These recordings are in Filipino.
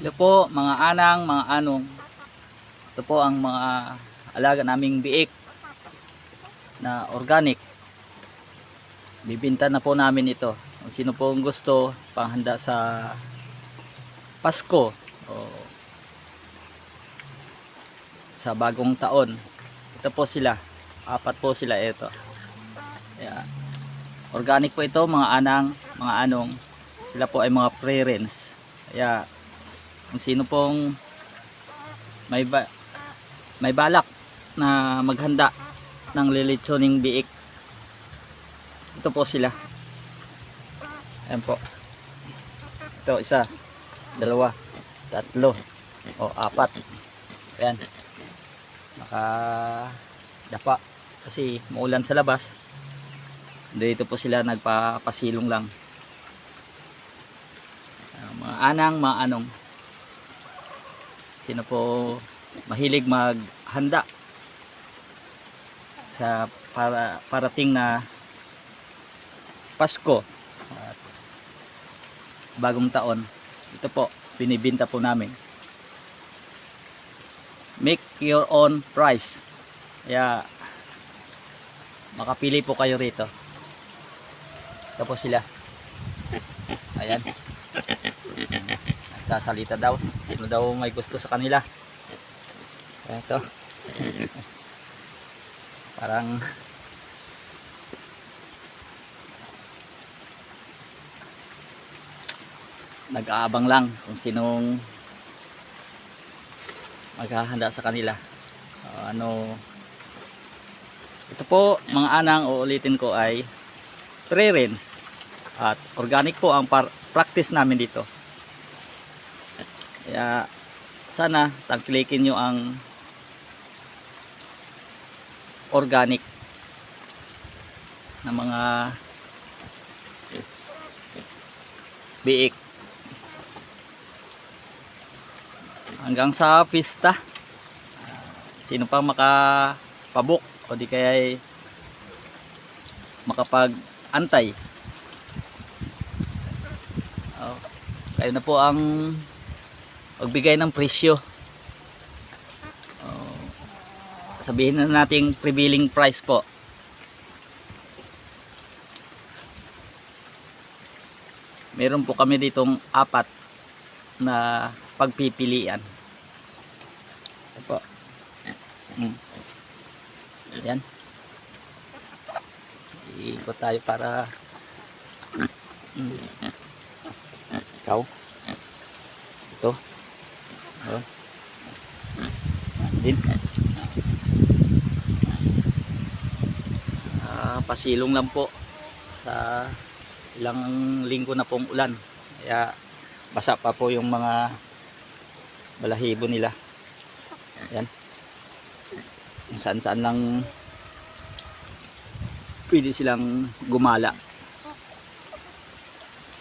Ito po, mga anang, mga anong. Ito po ang mga alaga naming biik na organic. Bibinta na po namin ito. Kung sino po ang gusto, panghanda sa Pasko o sa bagong taon. Ito po sila. Apat po sila ito. Ayan. Organic po ito, mga anang, mga anong. Sila po ay mga pre-rinse. Kung sino pong may ba may balak na maghanda ng lilitsoning biik. Ito po sila. Ayan po. Ito isa dalawa tatlo o apat. Ayan. Naka dapa. Kasi maulan sa labas. Dito po sila nagpapasilong lang. Mga anang mga anong sino po mahilig maghanda sa para parating na Pasko at bagong taon. Ito po binibinta po namin. Make your own price. Kaya makapili po kayo rito. Ito po sila. Ayan sasalita daw. Sino daw may gusto sa kanila? Ito parang nag-aabang lang kung sinong maghahanda sa kanila. O, ano ito po mga anang uulitin ko ay pre-rinse at organic po ang par- practice namin dito kaya sana tagklikin nyo ang organic na mga biik. Hanggang sa pista. Sino pa makapabok o di kaya makapag antay oh, kayo na po ang magbigay ng presyo. Oh, sabihin na nating prevailing price po. Meron po kami ditong apat na pagpipilian. Ito po mm. yan iikot tayo para mm. ikaw ito oh. Din Ah, pasilong lang po sa ilang linggo na pong ulan. Kaya basa pa po yung mga balahibo nila. Yan. Saan saan lang pwede silang gumala.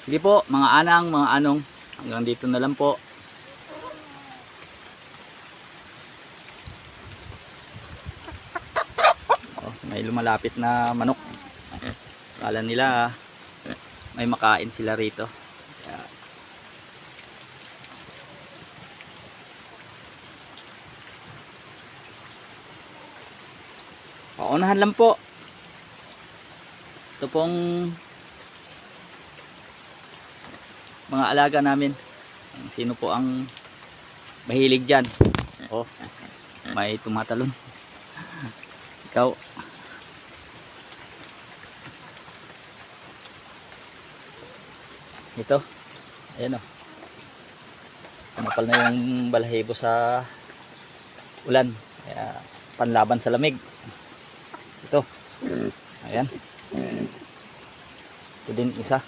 Sige po mga anang mga anong hanggang dito na lang po oh, may lumalapit na manok. Kala nila may makain sila rito. Kaya, paunahan lang po. Ito pong mga alaga namin. Sino po ang mahilig dyan? Oh may tumatalon. Ikaw ito. Ayan o Tumakal na yung balahibo sa ulan. Kaya panlaban sa lamig. Ito. Ayan. Ito din isa.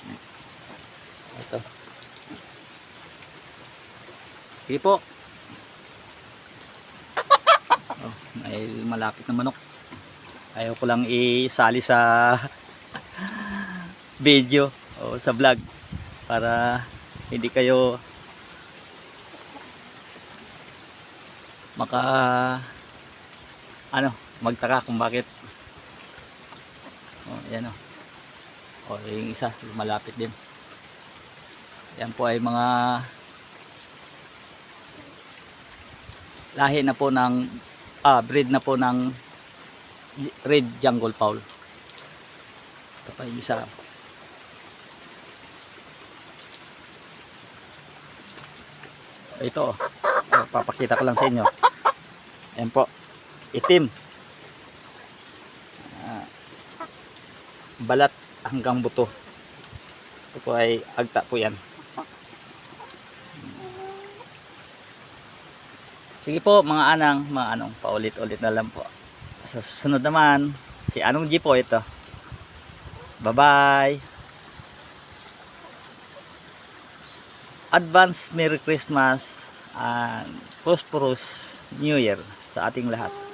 Ito. Sige po. Oh, may malapit na manok. Ayaw ko lang isali sa video o sa vlog para hindi kayo maka ano magtaka kung bakit oh, yan o oh. oh, yung isa malapit din yan po ay mga lahi na po ng ah, breed na po ng red jungle fowl. Ito pa yung isa. Ito, oh. Ito, papakita ko lang sa inyo. Ayan po, itim. Ah, balat hanggang buto. Ito po ay agta po yan. Sige po mga anang, mga anong, paulit-ulit na lang po. Sa susunod naman, si Anong G po ito. Bye-bye! Advance Merry Christmas and prosperous New Year sa ating lahat.